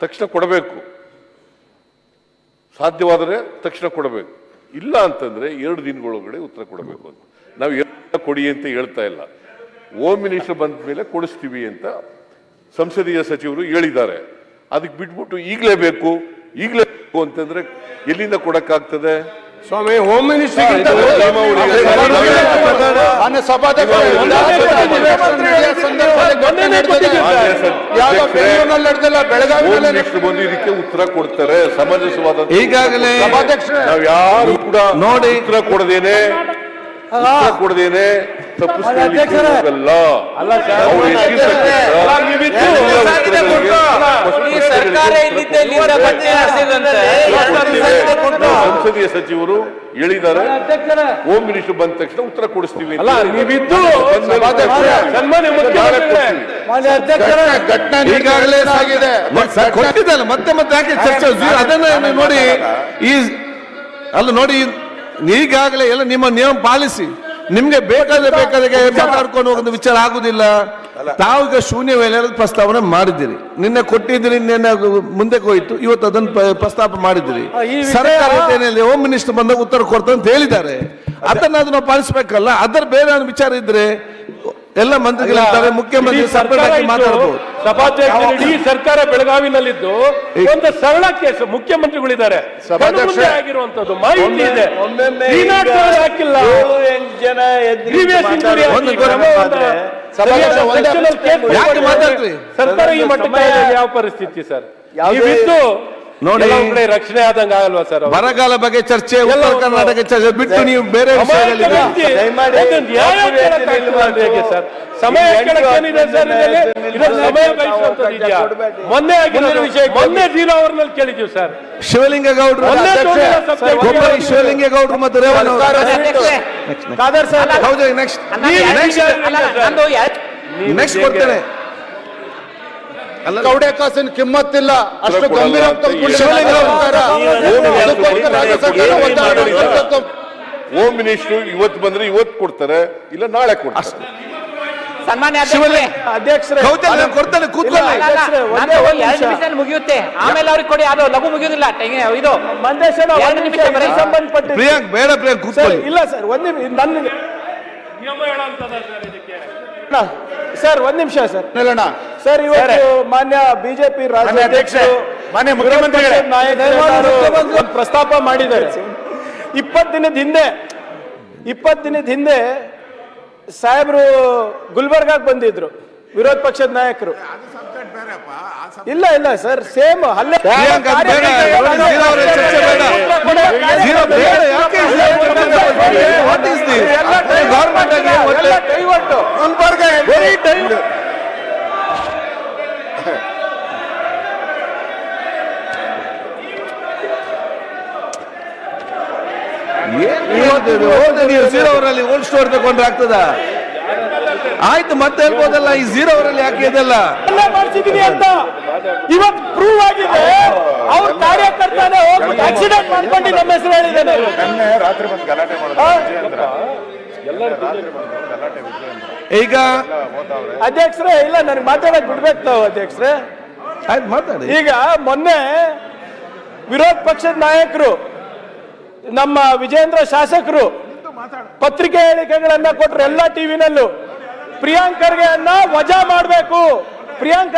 ತಕ್ಷಣ ಕೊಡಬೇಕು. ಸಾಧ್ಯವಾದರೆ ತಕ್ಷಣ ಕೊಡಬೇಕು. ಇಲ್ಲ ಅಂತಂದ್ರೆ ಎರಡು ದಿನಗಳೊಳಗಡೆ ಉತ್ತರ ಕೊಡಬೇಕು ಅಂತ. ನಾವು ಎಲ್ಲ ಕೊಡಿ ಅಂತ ಹೇಳ್ತಾ ಇಲ್ಲ. ಹೋಮ್ ಮಿನಿಸ್ಟರ್ ಬಂದ ಮೇಲೆ ಕೊಡಿಸ್ತೀವಿ ಅಂತ ಸಂಸದೀಯ ಸಚಿವರು ಹೇಳಿದ್ದಾರೆ. ಅದಕ್ಕೆ ಬಿಟ್ಬಿಟ್ಟು ಈಗಲೇ ಬೇಕು ಈಗಲೇ ಬೇಕು ಅಂತಂದ್ರೆ ಎಲ್ಲಿಂದ ಕೊಡಕ್ಕಾಗ್ತದೆ? ಸ್ವಾಮಿ ಹೋಮ್ ಮಿನಿಸ್ಟರ್ ಬಂದು ಇದಕ್ಕೆ ಉತ್ತರ ಕೊಡ್ತಾರೆ ಸಮಂಜಸವಾದ ಈಗಾಗಲೇ ನಾವು ನಾವ್ ಯಾರು ಕೂಡ ನೋಡಿ. ಉತ್ತರ ಕೊಡದೇನೆ ಕೊಡದೇನೆ ಈ ಸರ್ಕಾರ ಸಂಸದೀಯ ಸಚಿವರು ಹೇಳಿದ್ದಾರೆ ಹೋಮ್ ಮಿನಿಸ್ಟರ್ ಬಂದ ತಕ್ಷಣ ಉತ್ತರ ಕೊಡಿಸ್ತೀವಿ ಈಗಾಗಲೇ ಕೊಟ್ಟಿದ್ದಲ್ಲ ಮತ್ತೆ ಮತ್ತೆ ಯಾಕೆ ಚರ್ಚೆ ಅದನ್ನ ನೋಡಿ ಈ ಅಲ್ಲ ನೋಡಿ ಈಗಾಗಲೇ ಎಲ್ಲ ನಿಮ್ಮ ನಿಯಮ ಪಾಲಿಸಿ. ನಿಮ್ಗೆ ಬೇಕಾದ್ರೆ ಬೇಕಾದ್ರೆ ಮಾತಾಡ್ಕೊಂಡು ಹೋಗೋದು ವಿಚಾರ ಆಗುದಿಲ್ಲ. ತಾವು ಈಗ ಶೂನ್ಯ ವೇಳೆ ಪ್ರಸ್ತಾವನೆ ಮಾಡಿದಿರಿ ನಿನ್ನೆ ಕೊಟ್ಟಿದ್ದೀರಿ ನಿನ್ನೆ ಮುಂದೆ ಹೋಯ್ತು ಇವತ್ತು ಅದನ್ನ ಪ್ರ- ಪ್ರಸ್ತಾಪ ಮಾಡಿದಿರಿ ಸರ್ಕಾರ ಹೋಮ್ ಮಿನಿಸ್ಟರ್ ಬಂದಾಗ ಉತ್ತರ ಕೊಡ್ತಾರೆ ಅಂತ ಹೇಳಿದ್ದಾರೆ. ಅದನ್ನ ಅದನ್ನ ಪಾಲಿಸಬೇಕಲ್ಲ ಅದರ ಬೇರೆ ಒಂದು ವಿಚಾರ ಇದ್ರೆ ಎಲ್ಲ ಮಂತ್ರಿಗಳಿದ್ದಾರೆ ಮುಖ್ಯಮಂತ್ರಿ ಮಾತಾಡಬಹುದು ಸಭಾಧ್ಯಕ್ಷರು ಇಡೀ ಸರ್ಕಾರ ಬೆಳಗಾವಿನಲ್ಲಿದ್ದು ಒಂದು ಸರಳ ಕೇಸ್ ಮುಖ್ಯಮಂತ್ರಿಗಳಿದ್ದಾರೆ. ಆಗಿರುವಂತದ್ದು ಮಾಹಿತಿ ಇದೆ. ಹಾಕಿಲ್ಲ. ಜನ? ಸರ್ಕಾರ ಈ ಮಟ್ಟಕ್ಕೆ ಯಾವ ಪರಿಸ್ಥಿತಿ ಸರ್? ಯಾವುದೇ- ನೀವಿದ್ದು ನೋಡಿ. ರಕ್ಷಣೆ ಆದಂಗ ಆಗಲ್ವಾ ಸರ್? ಬರಗಾಲ ಬಗ್ಗೆ ಚರ್ಚೆ ಉತ್ತರ ಕರ್ನಾಟಕ ಚರ್ಚೆ ಬಿಟ್ಟು ನೀವು ಬೇರೆ ಸಮಯ. ಮೊನ್ನೆ ವಿಷಯ ಮೊನ್ನೆ ಜೀರೋ ಅವರ್ನಲ್ಲಿ ಕೇಳಿದ್ದೀವಿ ಸರ್. ಶಿವಲಿಂಗೇಗೌಡರು ಶಿವಲಿಂಗೇಗೌಡರು ಮತ್ತು ರೇವಣ್ಣ ನೆಕ್ಸ್ಟ್ ನೀವು ನೆಕ್ಸ್ಟ್ ನೀವು ನೆಕ್ಸ್ಟ್ ಹೇಗೆ? ಕೊಡ್ತೇನೆ ಅಲ್ಲ ಕೌಡೆ ಕಾಸಿನ ಕಿಮ್ಮತ್ತಿಲ್ಲ. ಅಷ್ಟು ಗಂಭೀರ ಹೋಮ್ ಮಿನಿಸ್ಟರ್ ಇವತ್ತು ಬಂದ್ರೆ ಇವತ್ತು ಕೊಡ್ತಾರೆ. ಇಲ್ಲ ನಾಳೆ ಕೊಡ್ತಾರೆ. ಸನ್ಮಾನ್ಯ ಮುಗಿಯುತ್ತೆ. ಆಮೇಲೆ ಅವ್ರಿಗೆ ಕೊಡಿ ಅದು ಲಘು ಮುಗಿಯುದಿಲ್ಲ. ಇದು ಪ್ರಿಯಾಂಕ್ ಬೇಡ ಪ್ರಿಯಾಂಕ್ ಸರ್ ಕೂತ್ಕೊಳ್ಳಿ. ಇಲ್ಲ ಸರ್ ಒಂದ್ ನಿಮಿಷ ನನ್ನ ಸರ್ ಇದಕ್ಕೆ. ಸರ್ ಒಂದ್ ನಿಮಿಷ ಸರ್. ನಿಲ್ಲೋಣ. ಸರ್ ಇವತ್ತು ಮಾನ್ಯ ಬಿಜೆಪಿ ರಾಜ್ಯಾಧ್ಯಕ್ಷ ರಾಜ್ಯಾಧ್ಯಕ್ಷರು ಮಾನ್ಯ ಮುಖ್ಯಮಂತ್ರಿಗಳೇ. ಒಂದು ಪ್ರಸ್ತಾಪ ಮಾಡಿದ್ದಾರೆ. ಇಪ್ಪತ್ತು ದಿನದ ಹಿಂದೆ ಇಪ್ಪತ್ತು ದಿನದ ಹಿಂದೆ ಸಾಹೇಬ್ರು ಗುಲ್ಬರ್ಗಾಗ್ ಬಂದಿದ್ರು ವಿರೋಧ ಪಕ್ಷದ ನಾಯಕರು. ಇಲ್ಲ ಇಲ್ಲ ಸರ್ ಸೇಮ್ ಅಲ್ಲೇ ಪ್ರಿಯಾಂಕ್ ಅದು ಬೇಡ ನೋಡಿ, ಜೀರೋ ಅವರ ಚರ್ಚೆ ಬೇಡ ಜೀರೋ ಬೇಡ ಯಾಕೆ ವಾಟ್ ಇಸ್ ದಿಸ್ ಗೌರ್ಮೆಂಟ್ ಆಗಿ ಮತ್ತೆ ಗುಲ್ಬರ್ಗ ವೆರಿ ಟೈಮ್ ನೀವು ಜೀರೋ ಅವರಲ್ಲಿ ಓಲ್ಡ್ ಸ್ಟೋರ್ ತಗೊಂಡ್ರೆ ಆಗ್ತದ? ಆಯ್ತು ಮತ್ತೆ ಹೇಳ್ಬೋದಲ್ಲ ಈ ಜೀರೋ ಅವರಲ್ಲಿ ಯಾಕೆ ಇದೆಲ್ಲ? ಎಲ್ಲ ಮಾಡ್ತಿದ್ದೀನಿ ಅಂತ. ಇವತ್ತು ಪ್ರೂವ್ ಆಗಿದೆ. ಅವ್ರ ಕಾರ್ಯಕರ್ತನೇ ಹೋಗ್ಬಿಟ್ಟು ಆಕ್ಸಿಡೆಂಟ್ ಮಾಡ್ಕೊಂಡು ನಮ್ಮ ಹೆಸರು ಹೇಳಿದ್ದಾನೆ. ಈಗ ಅಧ್ಯಕ್ಷರೇ ಇಲ್ಲ ನನಗೆ ಮಾತಾಡಕ್ ಬಿಡ್ಬೇಕು ತಾವು ಅಧ್ಯಕ್ಷರೇ. ಆಯ್ತು ಮಾತಾಡಿ. ಈಗ ಮೊನ್ನೆ ವಿರೋಧ ಪಕ್ಷದ ನಾಯಕರು ನಮ್ಮ ವಿಜೇಂದ್ರ ಶಾಸಕರು ಪತ್ರಿಕೆ ಹೇಳಿಕೆಗಳನ್ನ ಕೊಟ್ರು ಎಲ್ಲ ಟಿವಿನಲ್ಲೂ ಪ್ರಿಯಾಂಕರ್ಗೆ ಅನ್ನ ವಜಾ ಮಾಡಬೇಕು. ಪ್ರಿಯಾಂಕ